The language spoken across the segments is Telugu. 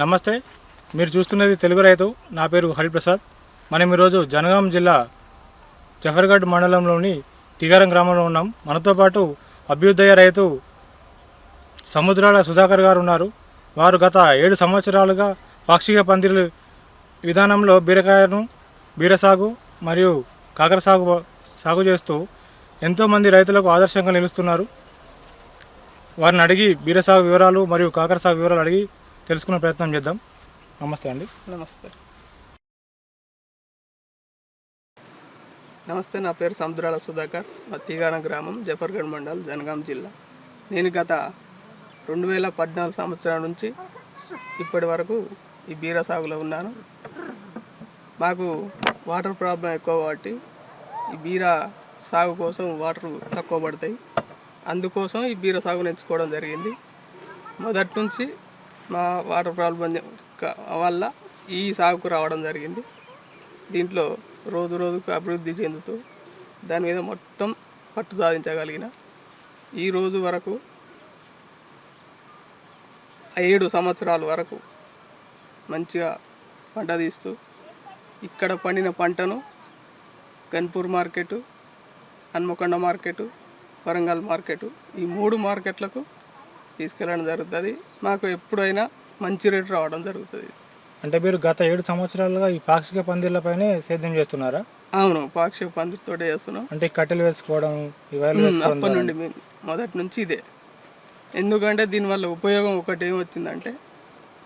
నమస్తే మీరు చూస్తున్నది తెలుగు రైతు నా పేరు హరిప్రసాద్. మనం ఈరోజు జనగాం జిల్లా జఫర్గఢ్ మండలంలోని తిగారం గ్రామంలో ఉన్నాం. మనతో పాటు అభ్యుదయ రైతు సముద్రాల సుధాకర్ గారు ఉన్నారు. వారు గత ఏడు సంవత్సరాలుగా పాక్షిక పందిరి విధానంలో బీరకాయను బీర సాగు మరియు కాకర సాగు సాగు చేస్తూ ఎంతోమంది రైతులకు ఆదర్శంగా నిలుస్తున్నారు. వారిని అడిగి బీరసాగు వివరాలు మరియు కాకర సాగు వివరాలు అడిగి తెలుసుకునే ప్రయత్నం చేద్దాం. నమస్తే అండి. నమస్తే. నమస్తే నా పేరు సముద్రాల సుధాకర్ మా గ్రామం జఫర్గఢ్ మండల్ జనగాం జిల్లా. నేను గత రెండు వేల పద్నాలుగు సంవత్సరాల నుంచి ఇప్పటి వరకు ఈ బీర సాగులో ఉన్నాను. మాకు వాటర్ ప్రాబ్లం ఎక్కువ కాబట్టి ఈ బీర సాగు కోసం వాటర్ తక్కువ పడతాయి. అందుకోసం ఈ బీర సాగును ఎంచుకోవడం జరిగింది. మొదటి నుంచి మా వాటర్ ప్రాబ్లం వల్ల ఈ సాగుకు రావడం జరిగింది. దీంట్లో రోజు రోజుకు అభివృద్ధి చెందుతూ దాని మీద మొత్తం పట్టు సాధించగలిగిన ఈ రోజు వరకు ఏడు సంవత్సరాల వరకు మంచిగా పంట తీస్తూ ఇక్కడ పండిన పంటను Ganpur market Hanamkonda market Warangal market ఈ మూడు మార్కెట్లకు తీసుకెళ్ళడం జరుగుతుంది. మాకు ఎప్పుడైనా మంచి రేటు రావడం జరుగుతుంది. అంటే మీరు గత ఏడు సంవత్సరాలుగా ఈ పాక్షిక పందిర్లపైనే సేద్యం చేస్తున్నారా? అవును పాక్షిక పందిరితోటే చేస్తున్నాం. అంటే కట్టెలు వేసుకోవడం అప్పటి నుండి మొదటి నుంచి ఇదే. ఎందుకంటే దీనివల్ల ఉపయోగం ఒకటి ఏమొచ్చిందంటే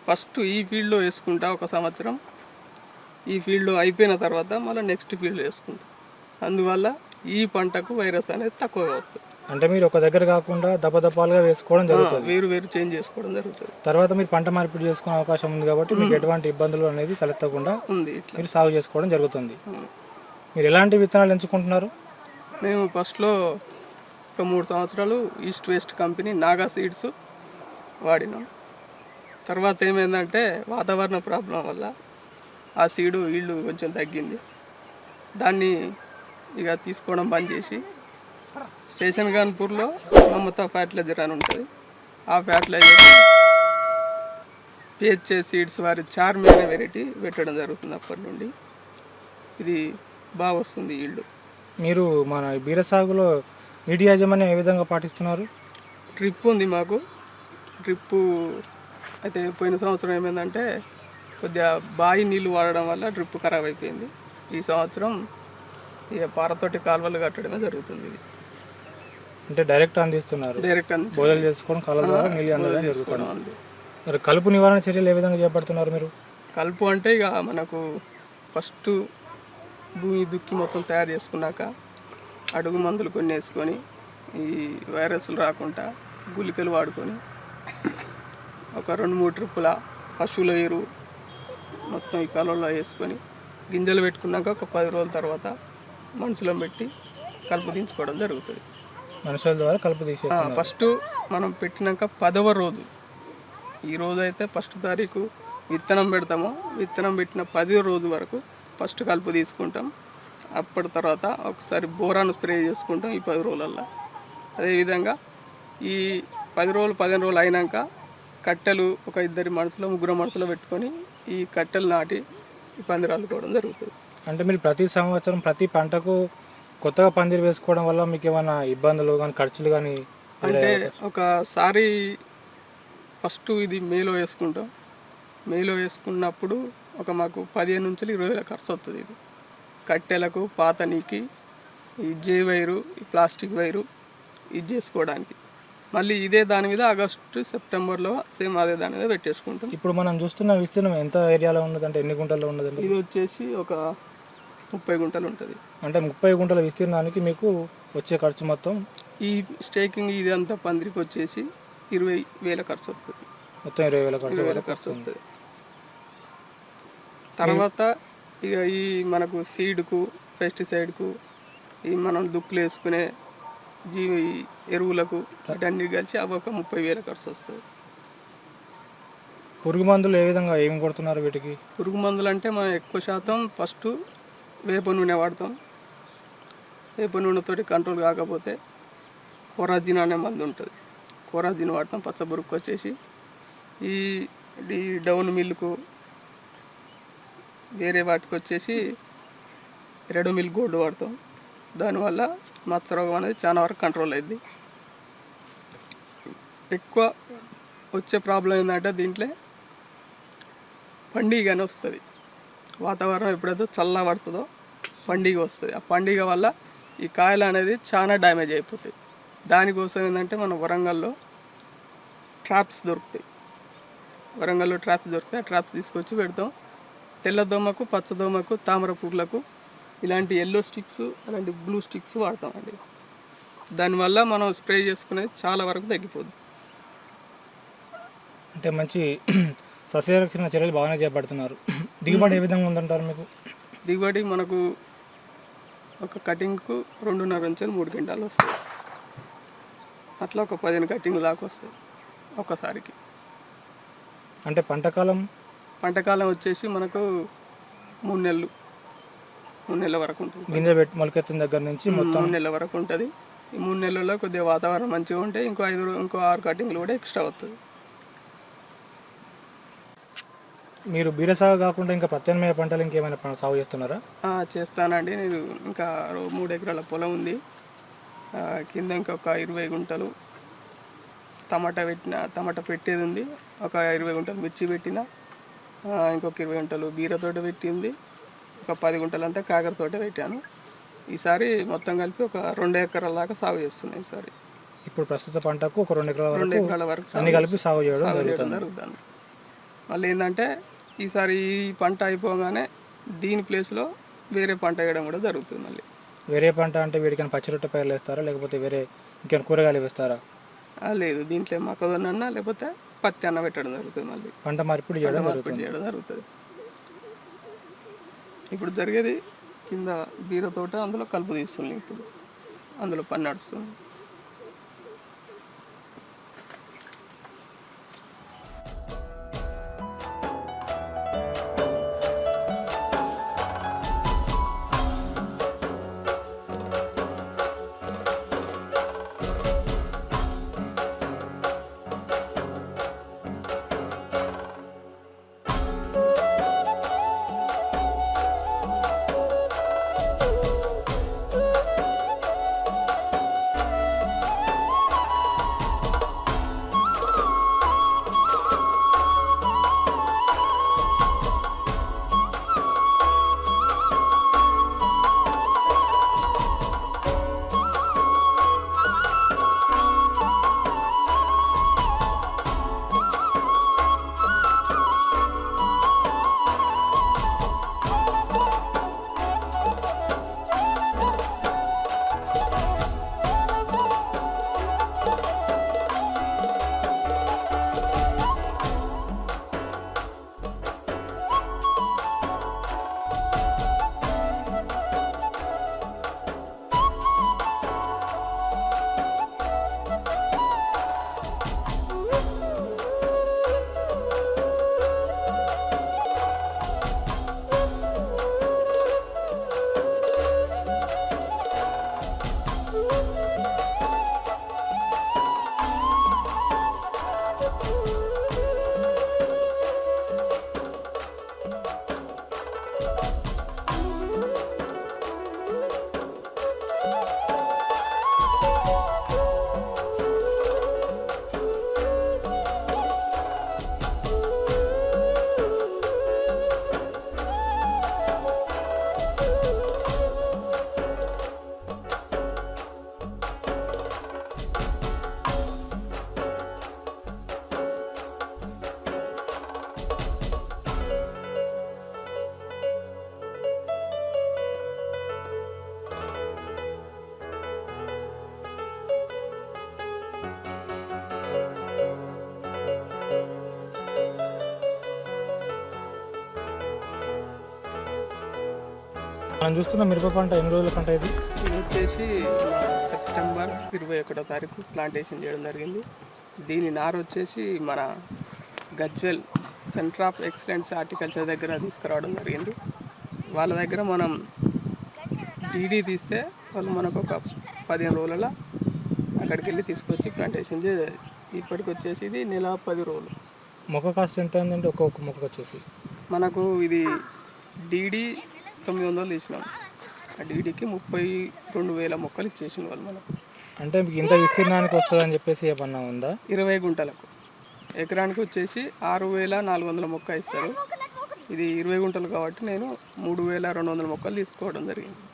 ఫస్ట్ ఈ ఫీల్డ్లో వేసుకుంటా ఒక సంవత్సరం ఈ ఫీల్డ్ అయిపోయిన తర్వాత మళ్ళీ నెక్స్ట్ ఫీల్డ్ వేసుకుంటాం. అందువల్ల ఈ పంటకు వైరస్ అనేది తక్కువగా వస్తుంది అంటే మీరు ఒక దగ్గర కాకుండా దపదపాలుగా వేసుకోవడం జరుగుతుంది. వేరు వేరు చేంజ్ చేసుకోవడం జరుగుతుంది. తర్వాత మీరు పంట మార్పిడి చేసుకునే అవకాశం ఉంది కాబట్టి మీకు ఎటువంటి ఇబ్బందులు అనేది తలెత్తకుండా ఉంది ఇట్లా. మీరు సాగు చేసుకోవడం జరుగుతుంది. మీరు ఎలాంటి విత్తనాలు ఎంచుకుంటున్నారు? మేము ఫస్ట్లో ఒక మూడు సంవత్సరాలు east west company Naga seeds వాడినాం. తర్వాత ఏమైందంటే వాతావరణ ప్రాబ్లం వల్ల ఆ సీడు ఈల్డ్ కొంచెం తగ్గింది. దాన్ని ఇక తీసుకోవడం బంద్ చేసి స్టేషన్ కాన్పూర్లో మమతా ఫర్టిలైజర్ అని ఉంటుంది. ఆ ఫర్టిలైజర్ పిహెచ్ఏ సీడ్స్ వారి చార్మి అనే వెరైటీ పెట్టడం జరుగుతుంది అప్పటి నుండి. ఇది బాగా వస్తుంది ఈల్డ్ మీరు మన బీర సాగులో నీటి యాజమాన్యం ఏ విధంగా పాటిస్తున్నారు? డ్రిప్ ఉంది మాకు. డ్రిప్పు అయితే పోయిన సంవత్సరం ఏమైందంటే కొద్దిగా బావి నీళ్ళు వాడడం వల్ల డ్రిప్ ఖరాబ్ అయిపోయింది. ఈ సంవత్సరం ఇక పారతోటి కాలువలు కట్టడమే జరుగుతుంది ఇది. అంటే డైరెక్ట్ అందిస్తున్నారు. డైరెక్ట్ బోధలు చేసుకోవడం కాలం ద్వారా నీళ్ళు అందడం జరుగుతుంది. మరి కలుపు నివారణ చర్యలు ఏ విధంగా చేపడుతున్నారు మీరు? కలుపు అంటే ఇక మనకు ఫస్ట్ భూమి దుక్కి మొత్తం తయారు చేసుకున్నాక అడుగు మందులు కొన్ని వేసుకొని ఈ వైరస్లు రాకుండా గుళికలు వాడుకొని ఒక రెండు మూడు ట్రిప్పుల పశువుల ఎరువు మొత్తం ఈ కాలంలో వేసుకొని గింజలు పెట్టుకున్నాక ఒక పది రోజుల తర్వాత మనుషులో పెట్టి కలుపు దించుకోవడం జరుగుతుంది. మనుషుల ద్వారా కలుపు తీసేస్తున్నారు. ఫస్ట్ మనం పెట్టినాక పదవ రోజు. ఈ రోజు అయితే ఫస్ట్ తారీఖు విత్తనం పెడతాము. విత్తనం పెట్టిన పది రోజు వరకు ఫస్ట్ కలుపు తీసుకుంటాం. అప్పటి తర్వాత ఒకసారి బోరాను స్ప్రే చేసుకుంటాం ఈ పది రోజులల్లో. అదేవిధంగా ఈ పది రోజులు పదిహేను రోజులు అయినాక కట్టెలు ఒక ఇద్దరి మనసులో ముగ్గురు మనసులో పెట్టుకొని ఈ కట్టెలు నాటి ఈ పందిరి అల్లుకోవడం జరుగుతుంది. అంటే మీరు ప్రతి సంవత్సరం ప్రతి పంటకు కొత్తగా పందిరి వేసుకోవడం వల్ల మీకు ఏమైనా ఇబ్బందులు కానీ ఖర్చులు కానీ అంటే ఒకసారి ఫస్ట్ ఇది మేలో వేసుకుంటాం. మేలో వేసుకున్నప్పుడు ఒక మాకు పదిహేను నుంచి ఇరవై వేల ఖర్చు వస్తుంది ఇది. కట్టెలకు పాతనికి ఈ జే వైరు ఈ ప్లాస్టిక్ వైరు ఇది చేసుకోవడానికి. మళ్ళీ ఇదే దాని మీద ఆగస్టు సెప్టెంబర్లో సేమ్ అదే దాని మీద పెట్టేసుకుంటాం. ఇప్పుడు మనం చూస్తున్న విస్తీర్ణం ఎంత ఏరియాలో ఉన్నదంటే ఎన్ని గుంటల్లో ఉన్నదండి? ఇది వచ్చేసి ఒక ముప్పై గుంటలు ఉంటుంది. అంటే ముప్పై గుంటల విస్తీర్ణానికి మీకు వచ్చే ఖర్చు మొత్తం ఈ స్టేకింగ్ ఇది అంతా పందిరికి వచ్చేసి ఇరవై వేల ఖర్చు వస్తుంది మొత్తం ఇరవై వేల ఖర్చు వేల ఖర్చు వస్తుంది. తర్వాత ఇక ఈ మనకు సీడ్కు పెస్టిసైడ్కు ఈ మనం దుక్కులు వేసుకునే జీవి ఎరువులకు వీటన్ని కలిసి అవి ఒక ముప్పై వేల ఖర్చు వస్తుంది. పురుగు మందులు ఏ విధంగా ఏమి కొడుతున్నారు వీటికి? పురుగు మందులు అంటే మనం ఎక్కువ శాతం ఫస్ట్ వేప నూనె వాడతాం. వేప నూనెతోటి కంట్రోల్ కాకపోతే కొరాజిన్ అనే మందు ఉంటుంది. కొరాజిన్ వాడతాం పచ్చబురుకు వచ్చేసి. ఈ ఈ డౌన్ మిల్కు వేరే వాటికి వచ్చేసి రెడ్ మిల్క్ గోల్డ్ వాడతాం. దానివల్ల మత్స్యరోగం అనేది చాలా వరకు కంట్రోల్ అయింది ఎక్కువ వచ్చే ప్రాబ్లం ఏంటంటే దీంట్లో పండుగ వస్తుంది. వాతావరణం ఎప్పుడైతే చల్ల పడుతుందో పండుగ వస్తుంది. ఆ పండుగ వల్ల ఈ కాయలు అనేది చాలా డ్యామేజ్ అయిపోతాయి. దానికోసం ఏంటంటే మన వరంగల్లో ట్రాప్స్ దొరుకుతాయి. వరంగల్లో ట్రాప్స్ దొరుకుతాయి. ఆ ట్రాప్స్ తీసుకొచ్చి పెడతాం. తెల్ల దోమకు పచ్చ దోమకు తామర పువ్వులకు ఇలాంటి ఎల్లో స్టిక్స్ అలాంటి బ్లూ స్టిక్స్ వాడతామండి. దానివల్ల మనం స్ప్రే చేసుకునేది చాలా వరకు తగ్గిపోద్ది. అంటే మంచి సస్యరక్షణ చర్యలు బాగానే చేపడుతున్నారు. దిగుబడి ఏ విధంగా ఉందంటారు మీకు? దిగుబడి మనకు ఒక కటింగ్కు రెండున్నర నుంచి మూడు గంటలు వస్తాయి. అట్లా ఒక పదిహేను కటింగ్ దాకా వస్తాయి ఒక్కసారికి. అంటే పంట కాలం? పంటకాలం వచ్చేసి మనకు మూడు నెలలు మూడు నెలల వరకు ఉంటుంది. గింజ పెట్టి మొలకెత్తిన దగ్గర నుంచి మొత్తం మూడు నెలల వరకు ఉంటుంది. ఈ మూడు నెలల్లో కొద్దిగా వాతావరణం మంచిగా ఉంటే ఇంకో ఐదు ఇంకో ఆరు కటింగ్లు కూడా ఎక్స్ట్రా అవుతుంది మీరు బీరసాగు కాకుండా ఇంకా ప్రత్యామ్నాయ పంటలు ఇంకేమైనా సాగు చేస్తున్నారా? చేస్తానండి. నేను ఇంకా మూడు ఎకరాల పొలం ఉంది. కింద ఇంకొక ఇరవై గుంటలు టమాటా పెట్టిన టమాటా పెట్టేది ఉంది. ఒక ఇరవై గుంటలు మిర్చి పెట్టిన ఇంకొక ఇరవై గుంటలు బీరతోట పెట్టింది ఒక పది గుంటలంతా కాకరతోట పెట్టాను. ఈసారి మొత్తం కలిపి ఒక రెండు ఎకరాల దాకా సాగు చేస్తున్నాయి ఈసారి. ఇప్పుడు ప్రస్తుత పంటకు ఒక రెండు ఎకరాల రెండు వరకు ఎకరాల వరకు అన్ని కలిపి సాగు చేయడం జరుగుతుంది. మళ్ళీ ఏంటంటే ఈసారి ఈ పంట అయిపోగానే దీని ప్లేస్లో వేరే పంట వేయడం కూడా జరుగుతుంది మళ్ళీ. వేరే పంట అంటే వీడికైనా పచ్చి రొట్టె పైర్లు వేస్తారా? లేకపోతే వేరే ఇంకేమైనా కూరగాయలు వేస్తారా? లేదు. దీంట్లో మొక్కజొన్న అన్న లేకపోతే పత్తి అన్న పెట్టడం జరుగుతుంది మళ్ళీ. పంట మార్పిడి చేయడం మార్పిడి చేయడం జరుగుతుంది. ఇప్పుడు జరిగేది కింద బీర తోట అందులో కలుపు తీస్తుంది ఇప్పుడు. అందులో పని నడుస్తుంది. మనం చూస్తున్న మిరప పంట ఎన్ని రోజుల పంట ఇది? వచ్చేసి సెప్టెంబర్ ఇరవై ఒకటో తారీఖు ప్లాంటేషన్ చేయడం జరిగింది. దీని నారు వచ్చేసి మన Gajwel centre of excellence horticulture దగ్గర తీసుకురావడం జరిగింది. వాళ్ళ దగ్గర మనం డీడీ తీస్తే వాళ్ళు మనకు ఒక పదిహేను రోజులలో అక్కడికి వెళ్ళి తీసుకొచ్చి ప్లాంటేషన్ చేయాలి ఇప్పటికి వచ్చేసి ఇది నెల పది రోజులు. మొక్క కాస్ట్ ఎంత ఉందండి ఒక్కొక్క మొక్క వచ్చేసి? మనకు ఇది డీడీ తొమ్మిది వందలు తీసినాం. ఆ డీడీకి ముప్పై రెండు వేల మొక్కలు ఇచ్చేసిన వాళ్ళు మనకు. అంటే మీకు ఇంత విస్తీర్ణానికి వస్తుందని చెప్పేసి ఏమన్నా ఉందా? ఇరవై గుంటలకు. ఎకరానికి వచ్చేసి ఆరు వేల నాలుగు వందల మొక్క ఇస్తారు. ఇది ఇరవై గుంటలు కాబట్టి నేను మూడు వేల రెండు వందల మొక్కలు తీసుకోవడం జరిగింది.